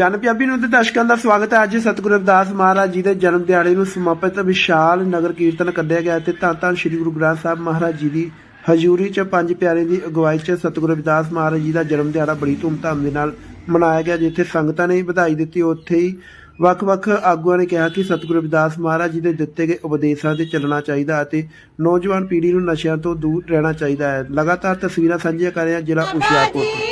ਜਨ ਪੰਜਾਬੀ ਨੂੰ ਤੇ ਦਰਸ਼ਕਾਂ ਦਾ ਸਵਾਗਤ ਹੈ। ਅੱਜ ਸਤਿਗੁਰੂ ਰਵਿਦਾਸ ਮਹਾਰਾਜ ਜੀ ਦੇ ਜਨਮ ਦਿਹਾੜੇ ਨੂੰ ਸਮਰਪਿਤ ਵਿਸ਼ਾਲ ਨਗਰ ਕੀਰਤਨ ਕੱਢਿਆ ਗਿਆ ਤੇ ਧੰਨ ਧੰਨ ਸ੍ਰੀ ਗੁਰੂ ਗ੍ਰੰਥ ਸਾਹਿਬ ਮਹਾਰਾਜ ਜੀ ਦੀ ਹਜ਼ੂਰੀ 'ਚ ਪੰਜ ਪਿਆਰੇ ਦੀ ਅਗਵਾਈ 'ਚ ਸਤਿਗੁਰੂ ਰਵਿਦਾਸ ਮਹਾਰਾਜ ਜੀ ਦਾ ਜਨਮ ਦਿਹਾੜਾ ਬੜੀ ਧੂਮਧਾਮ ਦੇ ਨਾਲ ਮਨਾਇਆ ਗਿਆ, ਜਿੱਥੇ ਸੰਗਤਾਂ ਨੇ ਵਧਾਈ ਦਿੱਤੀ। ਉੱਥੇ ਹੀ ਵੱਖ-ਵੱਖ ਆਗੂਆਂ ਨੇ ਕਿਹਾ ਕਿ ਸਤਿਗੁਰੂ ਰਵਿਦਾਸ ਮਹਾਰਾਜ ਜੀ ਦੇ ਦਿੱਤੇ ਗਏ ਉਪਦੇਸ਼ਾਂ ਤੇ ਚੱਲਣਾ ਚਾਹੀਦਾ ਅਤੇ ਨੌਜਵਾਨ ਪੀੜ੍ਹੀ ਨੂੰ ਨਸ਼ਿਆਂ ਤੋਂ ਦੂਰ ਰਹਿਣਾ ਚਾਹੀਦਾ ਹੈ। ਲਗਾਤਾਰ ਤਸਵੀਰਾਂ ਸਾਂਝੀਆਂ ਕਰ ਰਿਹਾ ਜ਼ਿਲ੍ਹਾ ਹੁਸ਼ਿਆਰਪੁਰ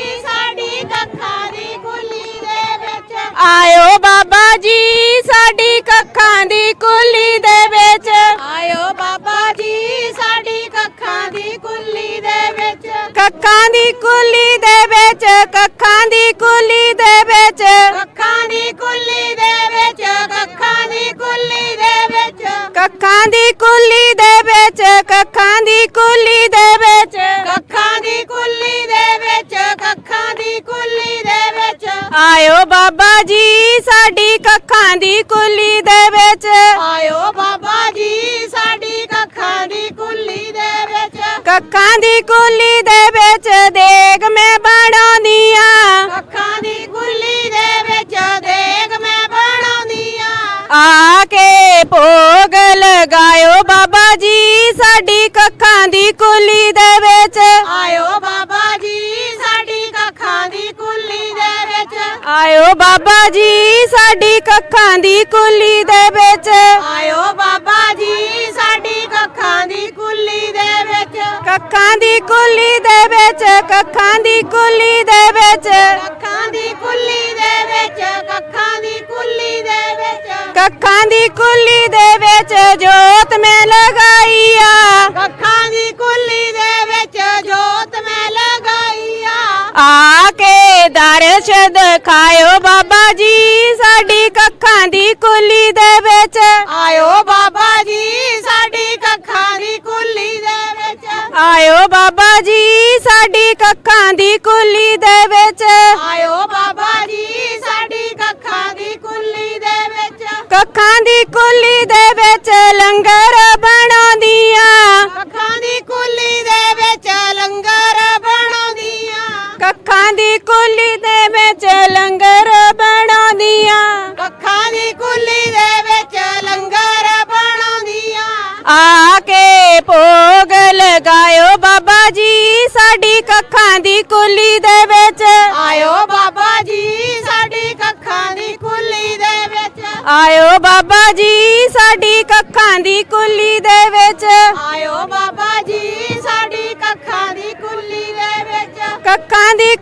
ਆਇਓ ਬਾਬਾ ਜੀ ਸਾਡੀ ਕੱਖਾਂ ਦੀ ਕੁੱਲੀ ਦੇ ਵਿੱਚ। ਆਇਓ ਬਾਬਾ ਜੀ ਸਾਡੀ ਕੱਖਾਂ ਦੀ ਕੁੱਲੀ ਦੇ ਵਿੱਚ। ਕੱਖਾਂ ਦੀ ਕੁੱਲੀ ਦੇ ਵਿੱਚ ਕੱਖਾਂ ਦੀ ਕੁੱਲੀ ਦੇ ਵਿੱਚ। ਕੱਖਾਂ ਦੀ ਕੁੱਲੀ ਦੇ ਵਿੱਚ ਕੱਖਾਂ ਦੀ ਕੁੱਲੀ ਦੇ ਵਿੱਚ। ਕੱਖਾਂ ਦੀ ਕੁੱਲੀ ਦੇ ਵਿੱਚ ਕੱਖਾਂ ਦੀ ਕੁੱਲੀ ਦੇ ਵਿੱਚ। ਕੱਖਾਂ ਦੀ ਕੁੱਲੀ ਦੇ ਵਿੱਚ ਕੱਖਾਂ ਦੀ ਕੁੱਲੀ ਦੇ ਵਿੱਚ। ਆਇਓ ਬਾਬਾ ਜੀ ਸਾਡੀ ਕੱਖਾਂ ਦੀ ਕੁੱਲੀ ਦੇ ਵਿੱਚ ਦੇਗ ਮੈਂ ਬਣਾਉਂਦੀ ਆ। ਕੱਖਾਂ ਦੀ ਕੁੱਲੀ ਦੇ ਵਿੱਚ ਦੇਗ ਮੈਂ ਬਣਾਉਂਦੀ ਆ। ਆ ਕੇ ਭੋਗ ਲਗਾਇਓ ਬਾਬਾ ਜੀ ਸਾਡੀ ਕੱਖਾਂ ਦੀ ਕੁੱਲੀ ਦੇ ਵਿੱਚ। ਆਇਓ ਬਾਬਾ ਜੀ ਸਾਡੀ ਕੱਖਾਂ ਦੀ ਕੁੱਲੀ ਦੇ ਵਿੱਚ। ਆਇਓ ਬਾਬਾ ਜੀ ਸਾਡੀ ਕੱਖਾਂ ਦੀ ਕੁੱਲੀ ਦੇ ਵਿੱਚ। ਆਇਓ ਕੱਖਾਂ ਦੀ ਕੁੱਲੀ ਦੇ ਵਿੱਚ ਕੱਖਾਂ ਦੀ ਕੁੱਲੀ ਦੇ ਵਿੱਚ। ਕੱਖਾਂ ਦੀ ਕੁੱਲੀ ਦੇ ਵਿੱਚ ਕੱਖਾਂ ਦੀ ਕੁੱਲੀ ਦੇ ਵਿੱਚ। ਕੱਖਾਂ ਦੀ ਕੁੱਲੀ ਦੇ ਵਿੱਚ ਜੋਤ ਮੈਂ ਲਗਾਈ ਆ ਕੱਖਾਂ ਦੀ ਕੁੱਲੀ ਦੇ ਵਿੱਚ ਜੋਤ ਮੈਂ ਲਗਾਈ ਆ ਆ ਕੇ ਦਰਸ਼ ਦਿਖਾਇਓ ਬਾਬਾ ਜੀ ਸਾਡੀ ਕੱਖਾਂ ਦੀ ਕੁੱਲੀ ਦੇ ਵਿੱਚ। ਆਇਓ ਬਾਬਾ ਜੀ ਆਇਓ ਬਾਬਾ ਜੀ ਸਾਡੀ ਕੱਖਾਂ ਦੀ ਕੁੱਲੀ ਦੇ ਵਿੱਚ।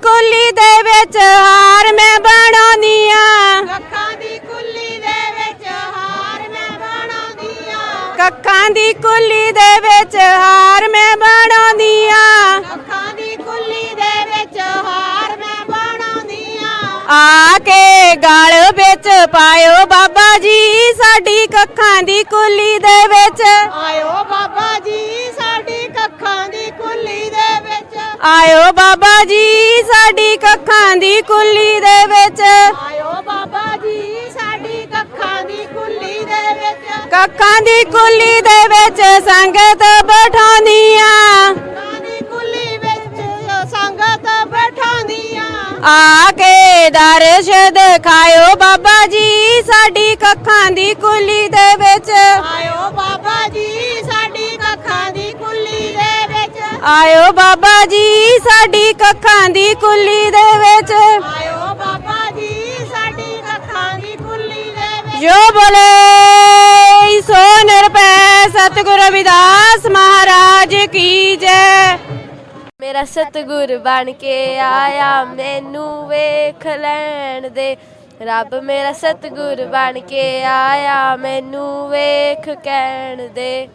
ਕੁੱਲੀ ਦੇ ਵਿੱਚ ਹਾਰ ਮੈਂ ਬਣਾਉਣੀ ਆ। ਕੱਖਾਂ ਦੀ ਕੁੱਲੀ ਦੇ ਵਿੱਚ ਹਾਰ ਮੈਂ ਬਣਾਉਂਦੀ ਆ। ਕੱਖਾਂ ਦੀ ਕੁੱਲੀ ਦੇ ਵਿੱਚ ਹਾਰ ਮੈਂ ਬਣਾਉਣੀ ਆ। ਕੱਖਾਂ ਦੀ ਕੁੱਲੀ ਦੇ ਵਿੱਚ ਹਾਰ ਮੈਂ ਬਣਾਉਂਦੀ ਆ। ਆ ਕੇ ਗਲ ਵਿੱਚ ਪਾਇਓ ਬਾਬਾ ਜੀ ਸਾਡੀ ਕੱਖਾਂ ਦੀ ਕੁੱਲੀ ਆਇਓ ਬਾਬਾ ਜੀ ਸਾਡੀ ਕੱਖਾਂ ਦੀ ਕੁੱਲੀ ਦੇ ਵਿੱਚ। ਆਇਓ ਬਾਬਾ ਜੀ ਸਾਡੀ ਕੱਖਾਂ ਦੀ ਕੁੱਲੀ ਦੇ ਵਿੱਚ। ਕੱਖਾਂ ਦੀ ਕੁੱਲੀ ਦੇ ਵਿੱਚ ਸੰਗਤ ਬਿਠਾਉਂਦੀਆਂ। ਕੱਖਾਂ ਦੀ ਕੁੱਲੀ ਵਿੱਚ ਸੰਗਤ ਬੈਠਾਉਂਦੀਆਂ। ਆ ਕੇ ਦਰਸ਼ ਦਿਖਾਇਓ ਬਾਬਾ ਜੀ ਸਾਡੀ ਕੱਖਾਂ ਦੀ ਕੁੱਲੀ ਦੇ ਵਿੱਚ। ਆਇਓ ਬਾਬਾ ਜੀ ਸਾਡੀ ਕੱਖਾਂ ਦੀ ਕੁੱਲੀ ਦੇ ਵਿੱਚ ਆਇਓ ਬਾਬਾ ਜੀ ਸਾਡੀ ਕੱਖਾਂ ਦੀ ਕੁੱਲੀ ਦੇ ਵਿੱਚ। ਆਇਓ ਬਾਬਾ ਜੀ ਸਾਡੀ ਕੱਖਾਂ ਦੀ ਕੁੱਲੀ ਦੇ ਵਿੱਚ। ਜੋ ਬੋਲੇ ਸੋ ਨਿਰਪੈ ਸਤਿਗੁਰ ਰਵਿਦਾਸ ਮਹਾਰਾਜ ਕੀ ਜੈ। ਮੇਰਾ ਸਤਿਗੁਰ ਬਣ ਕੇ ਆਇਆ ਮੈਨੂੰ ਵੇਖ ਲੈਣ ਦੇ। ਰੱਬ ਮੇਰਾ ਸਤਿਗੁਰ ਬਣ ਕੇ ਆਇਆ ਮੈਨੂੰ ਵੇਖ ਕਹਿਣ ਦੇ।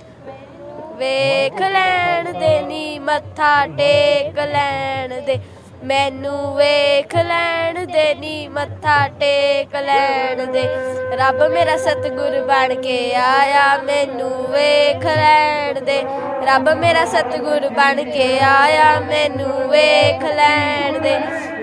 ਵੇਖ ਲੈਣ ਦੇ ਨੀ ਮੱਥਾ ਟੇਕ ਲੈਣ ਦੇ। ਮੈਨੂੰ ਵੇਖ ਲੈਣ ਦੇ ਨੀ ਮੱਥਾ ਟੇਕ ਲੈਣ ਦੇ। ਰੱਬ ਮੇਰਾ ਸਤਿਗੁਰ ਬਣ ਕੇ ਆਇਆ, ਮੈਨੂੰ ਵੇਖ ਲੈਣ ਦੇ। ਰੱਬ ਮੇਰਾ ਸਤਿਗੁਰ ਬਣ ਕੇ ਆਇਆ, ਮੈਨੂੰ ਵੇਖ ਲੈਣ ਦੇ।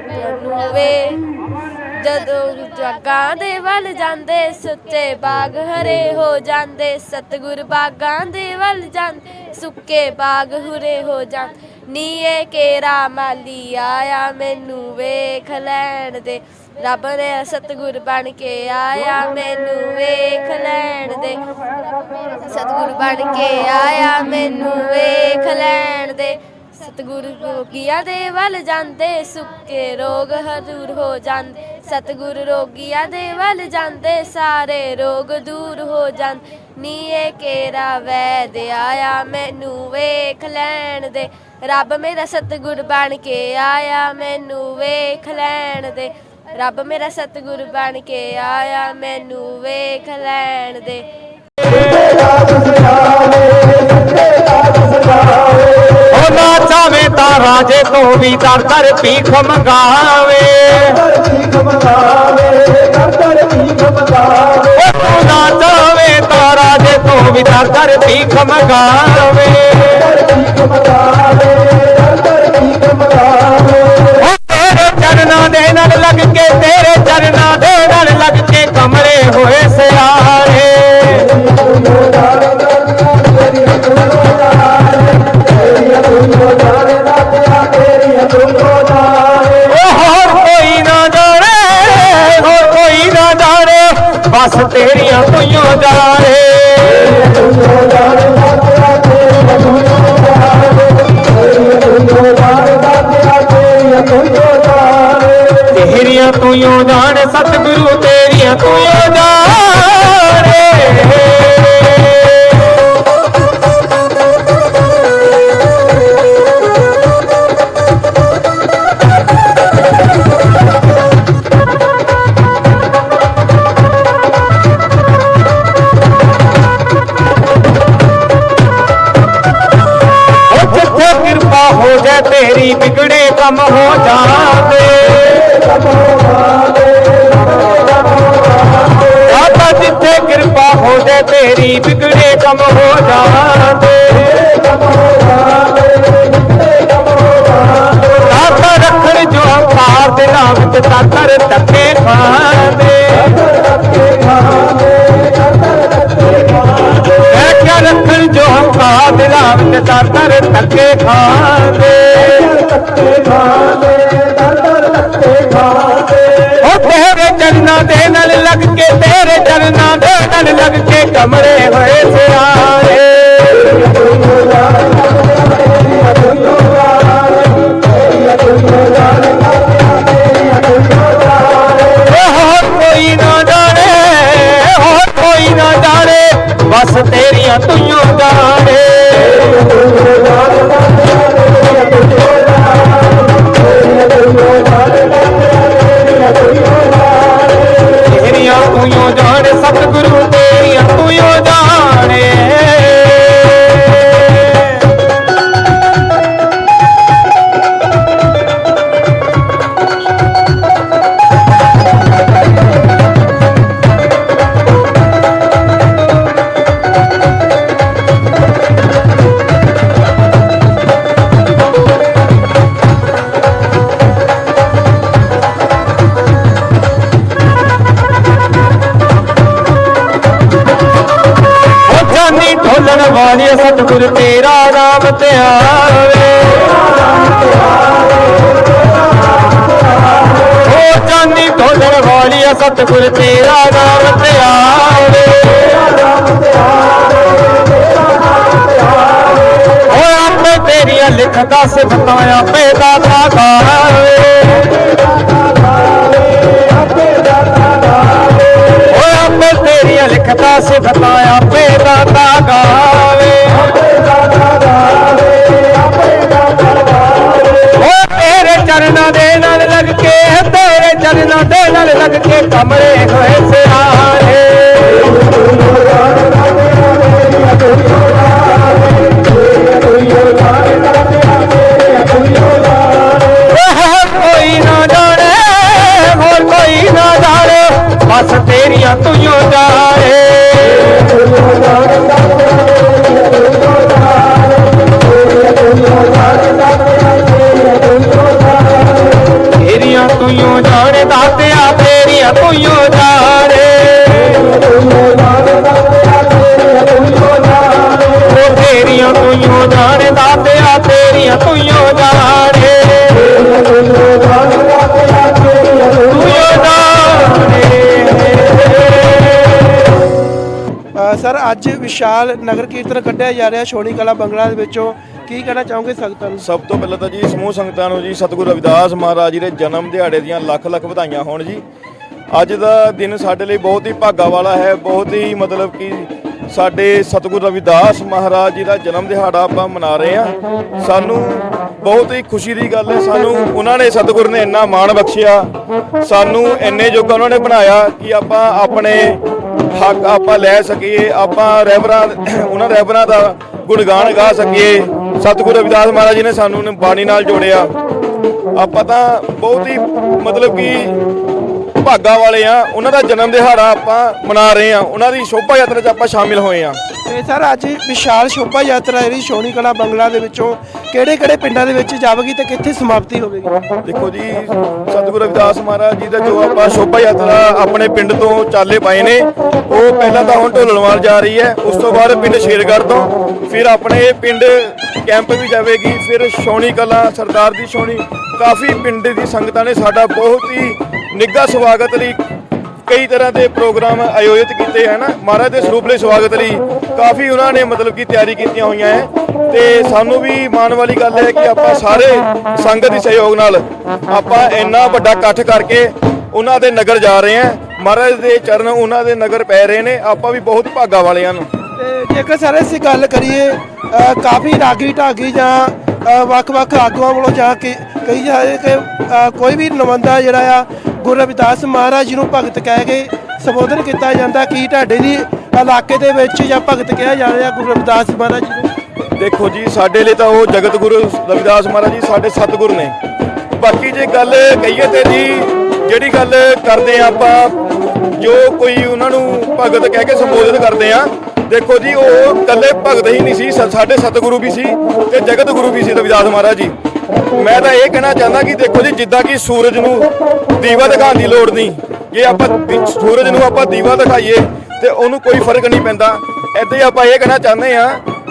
ਮੈਨੂੰ ਵੇਖ ਜਦੋਂ ਜੱਗਾਂ ਦੇ ਵੱਲ ਜਾਂਦੇ, ਸੁੱਚੇ ਬਾਗ ਹਰੇ ਹੋ ਜਾਂਦੇ, ਸਤਿਗੁਰ ਬਾਗਾਂ ਦੇ ਵੱਲ ਜਾਂਦੇ, ਸੁੱਕੇ ਬਾਗ ਹੁਰੇ ਹੋ ਜਾਂਦੇ। ਨੀਏ ਕੇਰਾ ਮਾਲੀ ਆਇਆ ਮੈਨੂੰ ਵੇਖ ਲੈਣ ਦੇ। ਰੱਬ ਨੇ ਸਤਿਗੁਰ ਬਣ ਕੇ ਆਇਆ ਮੈਨੂੰ ਵੇਖ ਲੈਣ ਦੇ। ਸਤਿਗੁਰ ਬਣ ਕੇ ਆਇਆ ਮੈਨੂੰ ਵੇਖ ਲੈਣ ਦੇ। ਸਤਿਗੁਰ ਰੋਗੀਆਂ ਦੇ ਵੱਲ ਜਾਂਦੇ, ਸੁੱਕੇ ਰੋਗ ਦੂਰ ਹੋ ਜਾਂਦੇ। ਸਤਿਗੁਰ ਰੋਗੀਆਂ ਦੇ ਵੱਲ ਜਾਂਦੇ, ਸਾਰੇ ਰੋਗ ਦੂਰ ਹੋ ਜਾਂਦੇ। ਨੀਏ ਕੇਰਾ ਵੈਦ ਆਇਆ, ਮੈਨੂੰ ਵੇਖ ਲੈਣ ਦੇ। ਰੱਬ ਮੇਰਾ ਸਤਿਗੁਰ ਬਣ ਕੇ ਆਇਆ, ਮੈਨੂੰ ਵੇਖ ਲੈਣ ਦੇ। ਰੱਬ ਮੇਰਾ ਸਤਿਗੁਰ ਬਣ ਕੇ ਆਇਆ, ਮੈਨੂੰ ਵੇਖ ਲੈਣ ਦੇ। ਉਹ ਨਾ ਚਾਵੇ ਤਾਂ ਰਾਜੇ ਤੋਂ ਵੀ ਦਰ ਦਰ ਭੀਖ ਮੰਗਾਵੇ। ਉਹ ਨਾ ਚਾਵੇ ਤਾਂ ਰਾਜੇ ਤੋਂ ਵੀ ਦਰ ਦਰ ਭੀਖ ਮੰਗਾਵੇ। ਉਹ ਸਤਿਗੁਰੂ ਤੇਰੀਆਂ ਤੁਈਓ ਜਾਣੇ ਉਹ ਜਿੱਥੇ ਕਿਰਪਾ ਹੋ ਜਾਏ ਤੇਰੀ ਵਿਗੜੇ ਕੰਮ ਜਿੱਥੇ ਕਿਰਪਾ ਹੋ ਜਾਏ ਤੇਰੀ ਵਿਗੜੇ ਕੰਮ ਹੋ ਜਾਵੇ ਲੱਗ ਹੋਏ ਸਿਆਰੇ ਹੋਰ ਕੋਈ ਨਾ ਜਾਣੇ ਹੋਰ ਕੋਈ ਨਾ ਜਾਣੇ। ਬਸ ਤੇਰੀਆਂ ਤੂੰ ਵਾਲੀ ਤੇਰਾ ਨਾਮ ਤੇ ਆਵੇ ਉਹ ਜਾਨੀ ਢੋਲਣ ਵਾਲੀ ਸਤਿਗੁਰ ਤੇਰਾ ਨਾਮ ਤੇ ਆਵੇ ਆਪੇ ਤੇਰੀਆਂ ਲਿਖਦਾ ਸਿਫਤਾਂ ਆਪੇ ਦਾਤਾ ਅੱਜ ਵਿਸ਼ਾਲ ਨਗਰ ਕੀਰਤਨ ਕੱਢਿਆ ਜਾ ਰਿਹਾ ਸ਼ੋਣੀ ਕਲਾ ਬੰਗਲਾ ਦੇ ਵਿੱਚੋਂ। ਕੀ ਕਹਿਣਾ ਚਾਹੋਗੇ ਸੰਗਤਾਂ ਨੂੰ? ਸਭ ਤੋਂ ਪਹਿਲਾਂ ਤਾਂ ਜੀ ਸਮੂਹ ਸੰਗਤਾਂ ਨੂੰ ਜੀ ਸਤਿਗੁਰੂ ਰਵਿਦਾਸ ਮਹਾਰਾਜ ਜੀ ਦੇ ਜਨਮ ਦਿਹਾੜੇ ਦੀਆਂ ਲੱਖ ਲੱਖ ਵਧਾਈਆਂ ਹੋਣ ਜੀ। ਅੱਜ ਦਾ ਦਿਨ ਸਾਡੇ ਲਈ ਬਹੁਤ ਹੀ ਭਾਗਾ ਵਾਲਾ ਹੈ, ਬਹੁਤ ਹੀ ਮਤਲਬ ਕਿ ਸਾਡੇ ਸਤਿਗੁਰੂ ਰਵਿਦਾਸ ਮਹਾਰਾਜ ਜੀ ਦਾ ਜਨਮ ਦਿਹਾੜਾ ਆਪਾਂ ਮਨਾ ਰਹੇ ਹਾਂ। ਸਾਨੂੰ ਬਹੁਤ ਹੀ ਖੁਸ਼ੀ ਦੀ ਗੱਲ ਹੈ, ਸਾਨੂੰ ਉਹਨਾਂ ਨੇ ਸਤਿਗੁਰ ਨੇ ਇੰਨਾ ਮਾਣ ਬਖਸ਼ਿਆ। ਸਾਨੂੰ ਇੰਨੇ ਜੋਗਾ ਉਹਨਾਂ ਨੇ ਬਣਾਇਆ ਕਿ ਆਪਾਂ ਆਪਣੇ ਹੱਕ ਆਪਾਂ ਲੈ ਸਕੀਏ, ਆਪਾਂ ਰਹਿਬਰਾਂ ਉਹਨਾਂ ਰਹਿਬਰਾਂ ਦਾ ਗੁਣਗਾਨ ਗਾ ਸਕੀਏ। ਸਤਿਗੁਰੂ ਰਵਿਦਾਸ ਮਹਾਰਾਜ ਜੀ ਨੇ ਸਾਨੂੰ ਬਾਣੀ ਨਾਲ ਜੋੜਿਆ। ਆਪਾਂ ਤਾਂ ਬਹੁਤ ਹੀ ਮਤਲਬ ਕਿ ਭਾਗਾ ਵਾਲੇ ਆ ਉਹਨਾਂ ਦਾ ਜਨਮ ਦਿਹਾੜਾ ਆਪਾਂ ਮਨਾ ਰਹੇ ਆ। ਉਹਨਾਂ ਦੀ ਸ਼ੋਭਾ ਯਾਤਰਾ 'ਚ ਆਪਾਂ ਸ਼ਾਮਿਲ ਹੋਏ ਆ। ਤੇ ਸਰ ਅੱਜ ਵਿਸ਼ਾਲ ਸ਼ੋਭਾ ਯਾਤਰਾ ਜਿਹੜੀ ਸ਼ੋਣੀ ਕਲਾ ਬੰਗਲਾ ਦੇ ਵਿੱਚੋਂ ਕਿਹੜੇ ਕਿਹੜੇ ਪਿੰਡਾਂ ਦੇ ਵਿੱਚ ਜਾਵੇਗੀ ਤੇ ਕਿੱਥੇ ਸਮਾਪਤੀ ਹੋਵੇਗੀ? ਦੇਖੋ ਜੀ ਸਤਿਗੁਰੂ ਰਵਿਦਾਸ ਮਹਾਰਾਜ ਜੀ ਦਾ ਜੋ ਆਪਾਂ ਸ਼ੋਭਾ ਯਾਤਰਾ ਆਪਣੇ ਪਿੰਡ ਤੋਂ ਚਾਲੇ ਪਾਏ ਨੇ ਉਹ ਪਹਿਲਾਂ ਤਾਂ ਹੁਣ ਢੋਲਣਵਾਲ ਜਾ ਰਹੀ ਹੈ ਉਸ ਤੋਂ ਬਾਅਦ ਪਿੰਡ ਸ਼ੇਰਗੜ੍ਹ ਤੋਂ ਫਿਰ ਆਪਣੇ ਪਿੰਡ ਕੈਂਪ ਵੀ ਜਾਵੇਗੀ ਫਿਰ ਸ਼ੌਣੀ ਕਲਾ ਸਰਦਾਰ ਦੀ ਸ਼ੌਣੀ ਕਾਫੀ ਪਿੰਡ ਦੀ ਸੰਗਤਾਂ ਨੇ ਸਾਡਾ ਬਹੁਤ ਹੀ ਨਿੱਘਾ ਸਵਾਗਤ ਲਈ ਕਈ ਤਰ੍ਹਾਂ ਦੇ ਪ੍ਰੋਗਰਾਮ ਆਯੋਜਿਤ ਕੀਤੇ ਹਨ। ਮਹਾਰਾਜ ਦੇ ਸਰੂਪ ਲਈ ਸਵਾਗਤ ਲਈ ਕਾਫੀ ਉਹਨਾਂ ਨੇ ਮਤਲਬ ਕਿ ਤਿਆਰੀ ਕੀਤੀਆਂ ਹੋਈਆਂ ਹੈ। ਤੇ ਸਾਨੂੰ ਵੀ ਮਾਣ ਵਾਲੀ ਗੱਲ ਹੈ ਕਿ ਆਪਾਂ ਸਾਰੇ ਸੰਗਤ ਦੇ ਸਹਿਯੋਗ ਨਾਲ ਆਪਾਂ ਇੰਨਾ ਵੱਡਾ ਇਕੱਠ ਕਰਕੇ ਉਹਨਾਂ ਦੇ ਨਗਰ ਜਾ ਰਹੇ ਹਾਂ। ਮਹਾਰਾਜ ਦੇ ਚਰਨ ਉਹਨਾਂ ਦੇ ਨਗਰ ਪੈ ਰਹੇ ਨੇ। ਆਪਾਂ ਵੀ ਬਹੁਤ ਭਾਗਾ ਵਾਲੇ ਹਨ ਜੇਕਰ ਸਰ ਅਸੀਂ ਗੱਲ ਕਰੀਏ ਕਾਫੀ ਰਾਗੀ ਢਾਗੀ ਜਾਂ ਵੱਖ-ਵੱਖ ਆਗੂਆਂ ਵੱਲੋਂ ਜਾ ਕੇ ਕਹੀ ਜਾ ਰਿਹਾ ਕਿ ਕੋਈ ਵੀ ਨੁਮਾਇੰਦਾ ਜਿਹੜਾ ਆ, ਗੁਰੂ ਰਵਿਦਾਸ ਮਹਾਰਾਜ ਜੀ ਨੂੰ ਭਗਤ ਕਹਿ ਕੇ ਸੰਬੋਧਨ ਕੀਤਾ ਜਾਂਦਾ, ਕੀ ਤੁਹਾਡੇ ਦੀ ਇਲਾਕੇ ਦੇ ਵਿੱਚ ਜਾਂ ਭਗਤ ਕਿਹਾ ਜਾ ਰਿਹਾ ਗੁਰੂ ਰਵਿਦਾਸ ਮਹਾਰਾਜ ਜੀ ਨੂੰ? ਦੇਖੋ ਜੀ, ਸਾਡੇ ਲਈ ਤਾਂ ਉਹ ਜਗਤ ਗੁਰੂ ਰਵਿਦਾਸ ਮਹਾਰਾਜ ਜੀ ਸਾਡੇ ਸਤਿਗੁਰ ਨੇ। ਬਾਕੀ ਜੇ ਗੱਲ ਕਹੀਏ ਤੇ ਜੀ, ਜਿਹੜੀ ਗੱਲ ਕਰਦੇ ਆ ਆਪਾਂ, ਜੋ ਕੋਈ ਉਹਨਾਂ ਨੂੰ ਭਗਤ ਕਹਿ ਕੇ ਸੰਬੋਧਿਤ ਕਰਦੇ ਆ ਦੇਖੋ ਜੀ, ਉਹ ਕੱਲੇ ਭਗਤ ਹੀ ਨਹੀਂ ਸੀ, ਸ- ਸਾਡੇ ਸਤਿਗੁਰੂ ਵੀ ਸੀ ਤੇ ਜਗਤ ਗੁਰੂ ਵੀ ਸੀ ਰਵਿਦਾਸ ਮਹਾਰਾਜ ਜੀ। ਮੈਂ ਤਾਂ ਇਹ ਕਹਿਣਾ ਚਾਹੁੰਦਾ ਕਿ ਦੇਖੋ ਜੀ, ਜਿੱਦਾਂ ਕਿ ਸੂਰਜ ਨੂੰ ਦੀਵਾ ਦਿਖਾਉਣ ਦੀ ਲੋੜ ਨਹੀਂ, ਜੇ ਆਪਾਂ ਸੂਰਜ ਨੂੰ ਆਪਾਂ ਦੀਵਾ ਦਿਖਾਈਏ ਤੇ ਉਹਨੂੰ ਕੋਈ ਫ਼ਰਕ ਨਹੀਂ ਪੈਂਦਾ। ਇੱਦਾਂ ਹੀ ਆਪਾਂ ਇਹ ਕਹਿਣਾ ਚਾਹੁੰਦੇ ਆ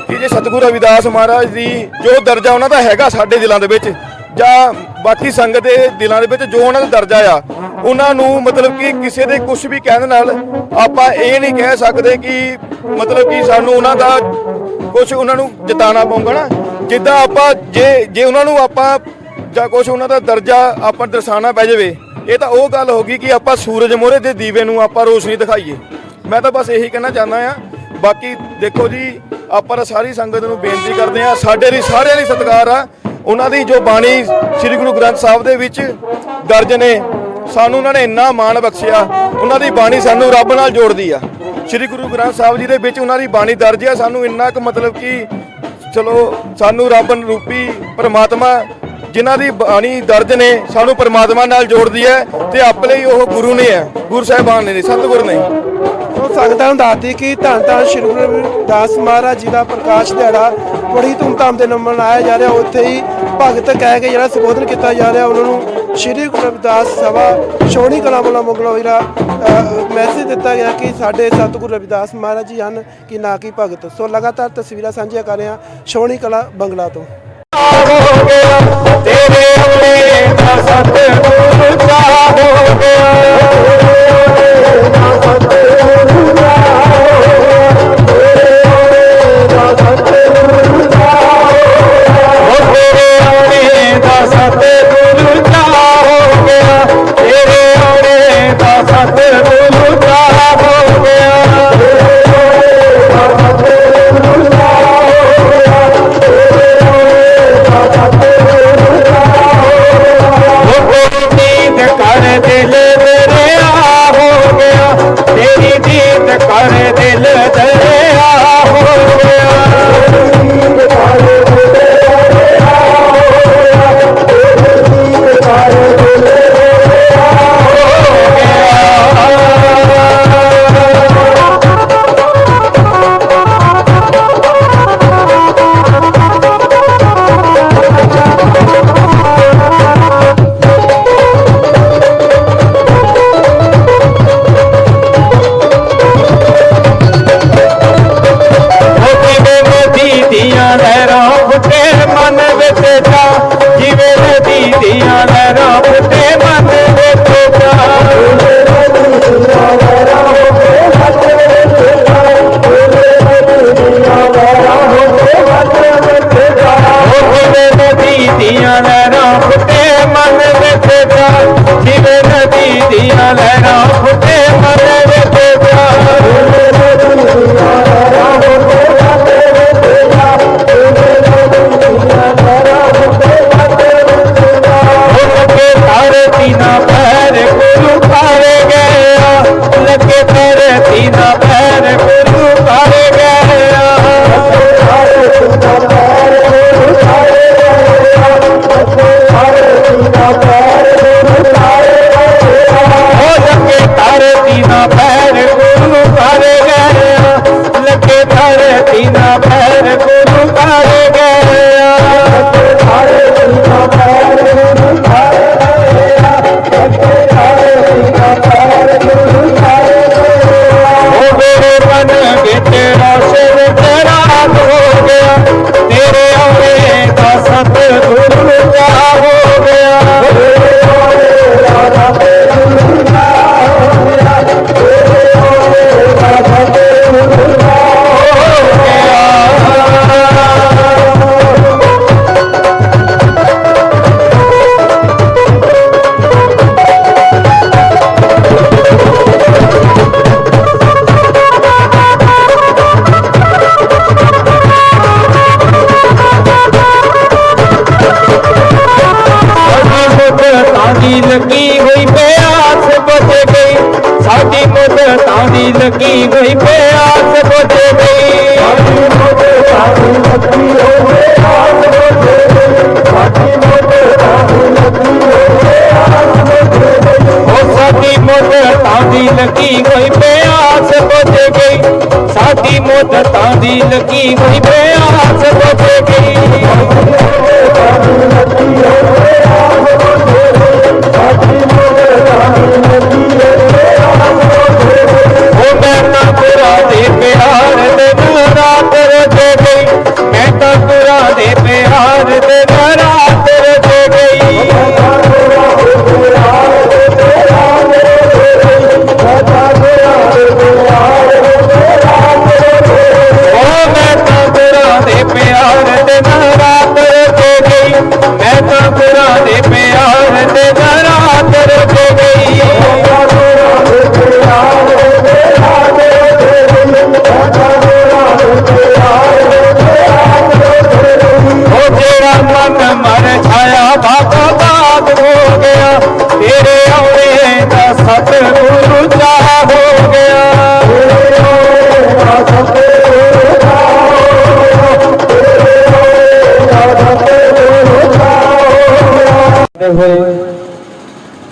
ਕਿ ਜੇ ਸਤਿਗੁਰੂ ਰਵਿਦਾਸ ਮਹਾਰਾਜ ਦੀ ਜੋ ਦਰਜਾ ਉਹਨਾਂ ਦਾ ਹੈਗਾ ਸਾਡੇ ਦਿਲਾਂ ਦੇ ਵਿੱਚ ਜਾਂ ਬਾਕੀ ਸੰਗਤ ਦੇ ਦਿਲਾਂ ਦੇ ਵਿੱਚ ਜੋ ਉਹਨਾਂ ਦਾ ਦਰਜਾ ਆ, ਉਹਨਾਂ ਨੂੰ ਮਤਲਬ ਕਿ ਕਿਸੇ ਦੇ ਕੁਝ ਵੀ ਕਹਿਣ ਨਾਲ ਆਪਾਂ ਇਹ ਨਹੀਂ ਕਹਿ ਸਕਦੇ ਕਿ ਮਤਲਬ ਕਿ ਸਾਨੂੰ ਉਹਨਾਂ ਦਾ ਕੁਝ ਉਹਨਾਂ ਨੂੰ ਜਿਤਾਣਾ ਪਊਗਾ ਨਾ। ਜਿੱਦਾਂ ਆਪਾਂ ਜੇ ਜੇ ਉਹਨਾਂ ਨੂੰ ਆਪਾਂ ਜਾਂ ਕੁਝ ਉਹਨਾਂ ਦਾ ਦਰਜਾ ਆਪਾਂ ਦਰਸਾਉਣਾ ਪੈ ਜਾਵੇ, ਇਹ ਤਾਂ ਉਹ ਗੱਲ ਹੋ ਗਈ ਕਿ ਆਪਾਂ ਸੂਰਜ ਮੋਹਰੇ ਦੇ ਦੀਵੇ ਨੂੰ ਆਪਾਂ ਰੋਸ਼ਨੀ ਦਿਖਾਈਏ। ਮੈਂ ਤਾਂ ਬਸ ਇਹੀ ਕਹਿਣਾ ਚਾਹੁੰਦਾ ਆ। ਬਾਕੀ ਦੇਖੋ ਜੀ, ਆਪਾਂ ਤਾਂ ਸਾਰੀ ਸੰਗਤ ਨੂੰ ਬੇਨਤੀ ਕਰਦੇ ਆ, ਸਾਡੇ ਲਈ ਸਾਰਿਆਂ ਲਈ ਸਤਿਕਾਰ ਆ। ਉਹਨਾਂ ਦੀ ਜੋ ਬਾਣੀ ਸ੍ਰੀ ਗੁਰੂ ਗ੍ਰੰਥ ਸਾਹਿਬ ਦੇ ਵਿੱਚ ਦਰਜ ਨੇ, ਸਾਨੂੰ ਉਹਨਾਂ ਨੇ ਇੰਨਾ ਮਾਣ ਬਖਸ਼ਿਆ, ਉਹਨਾਂ ਦੀ ਬਾਣੀ ਸਾਨੂੰ ਰੱਬ ਨਾਲ ਜੋੜਦੀ ਆ। ਸ੍ਰੀ ਗੁਰੂ ਗ੍ਰੰਥ ਸਾਹਿਬ ਜੀ ਦੇ ਵਿੱਚ ਉਹਨਾਂ ਦੀ ਬਾਣੀ ਦਰਜ ਆ, ਸਾਨੂੰ ਇੰਨਾ ਕੁ ਮਤਲਬ ਕਿ ਚਲੋ ਸਾਨੂੰ ਰੱਬ ਰੂਪੀ ਪਰਮਾਤਮਾ ਜਿਨ੍ਹਾਂ ਦੀ ਬਾਣੀ ਦਰਜ ਨੇ, ਸਾਨੂੰ ਪਰਮਾਤਮਾ ਨਾਲ ਜੋੜਦੀ ਹੈ ਤੇ ਆਪਣੇ ਹੀ ਉਹ ਗੁਰੂ ਨੇ ਹੈ, ਗੁਰੂ ਸਾਹਿਬਾਨ ਨੇ, ਸਤਿਗੁਰ ਨੇ। ਸੰਗਤਾਂ ਨੂੰ ਦੱਸਦੀ ਕਿ ਧੰਨ ਧੰਨ ਸ੍ਰੀ ਗੁਰੂ ਰਵਿਦਾਸ ਮਹਾਰਾਜ ਜੀ ਦਾ ਪ੍ਰਕਾਸ਼ ਦਿਹਾੜਾ ਬੜੀ ਧੂਮਧਾਮ ਦੇ ਨਾਲ ਮਨਾਇਆ ਜਾ ਰਿਹਾ। ਉੱਥੇ ਹੀ ਭਗਤ ਕਹਿ ਕੇ ਜਿਹੜਾ ਸੰਬੋਧਨ ਕੀਤਾ ਜਾ ਰਿਹਾ, ਉਹਨਾਂ ਨੂੰ ਸ੍ਰੀ ਗੁਰੂ ਰਵਿਦਾਸ ਸਭਾ ਸ਼ੋਣੀ ਕਲਾ ਵੱਲੋਂ ਮੰਗਲੋ ਜਿਹੜਾ ਮੈਸੇਜ ਦਿੱਤਾ ਗਿਆ ਕਿ ਸਾਡੇ ਸਤਿਗੁਰੂ ਰਵਿਦਾਸ ਮਹਾਰਾਜ ਜੀ ਹਨ ਕਿ ਨਾ ਕਿ ਭਗਤ। ਸੋ ਲਗਾਤਾਰ ਤਸਵੀਰਾਂ ਸਾਂਝੀਆਂ ਕਰ ਰਹੇ ਹਾਂ ਸ਼ੋਣੀ ਕਲਾ ਬੰਗਲਾ ਤੋਂ। ਤੇਰੇ ਕਰਦੇ ਹੋਏ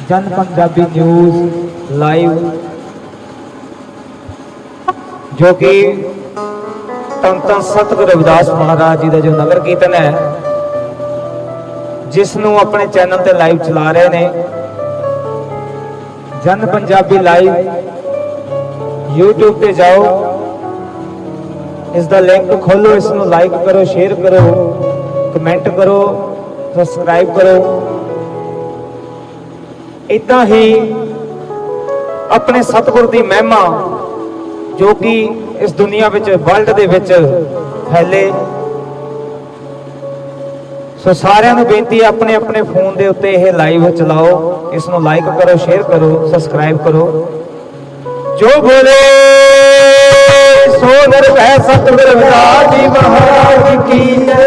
ਜਨ ਪੰਜਾਬੀ ਨਿਊਜ਼ ਲਾਈਵ। ਜੋ ਕਿ ਤਨ ਤਨ ਸਤਿਗੁਰੂ ਰਵਿਦਾਸ ਮਹਾਰਾਜ ਜੀ ਦਾ ਜੋ ਨਗਰ ਕੀਰਤਨ ਹੈ, ਜਿਸ ਨੂੰ ਆਪਣੇ ਚੈਨਲ ਤੇ ਲਾਈਵ ਚਲਾ ਰਹੇ ਨੇ। ਜਨ ਪੰਜਾਬੀ ਲਾਈਵ YouTube ਤੇ ਜਾਓ। ਇਸ ਦਾ ਲਿੰਕ ਖੋਲੋ, ਇਸ ਨੂੰ ਲਾਈਕ ਕਰੋ ਸ਼ੇਅਰ ਕਰੋ ਕਮੈਂਟ ਕਰੋ ਸਬਸਕ੍ਰਾਈਬ ਕਰੋ। ਇਦਾਂ ਹੀ ਆਪਣੇ ਸਤਿਗੁਰ ਦੀ ਮਹਿਮਾ ਜੋ ਕਿ ਇਸ ਦੁਨੀਆ ਵਿੱਚ ਵਰਲਡ ਦੇ ਵਿੱਚ ਫੈਲੇ। ਸੋ ਸਾਰਿਆਂ ਨੂੰ ਬੇਨਤੀ ਹੈ ਆਪਣੇ ਆਪਣੇ ਫੋਨ ਦੇ ਉੱਤੇ ਇਹ ਲਾਈਵ ਚਲਾਓ, ਇਸ ਨੂੰ ਲਾਈਕ ਕਰੋ ਸ਼ੇਅਰ ਕਰੋ ਸਬਸਕ੍ਰਾਈਬ ਕਰੋ। ਜੋ ਬੋਲੇ ਸੋ ਨਿਰਭੈ ਸਤਿਗੁਰ ਰਵਿਦਾਸ ਮਹਾਰਾਜ ਕੀ ਜੈ।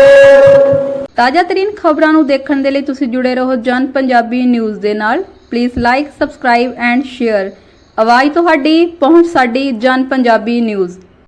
ਤਾਜ਼ਾ ਤਰੀਨ ਖਬਰਾਂ ਨੂੰ ਦੇਖਣ ਦੇ ਲਈ ਤੁਸੀਂ ਜੁੜੇ ਰਹੋ ਜਨ ਪੰਜਾਬੀ ਨਿਊਜ਼ ਦੇ ਨਾਲ। Please like subscribe and share ਆਵਾਜ਼ ਤੁਹਾਡੀ ਪਹੁੰਚ ਸਾਡੀ ਜਨ ਪੰਜਾਬੀ ਨਿਊਜ਼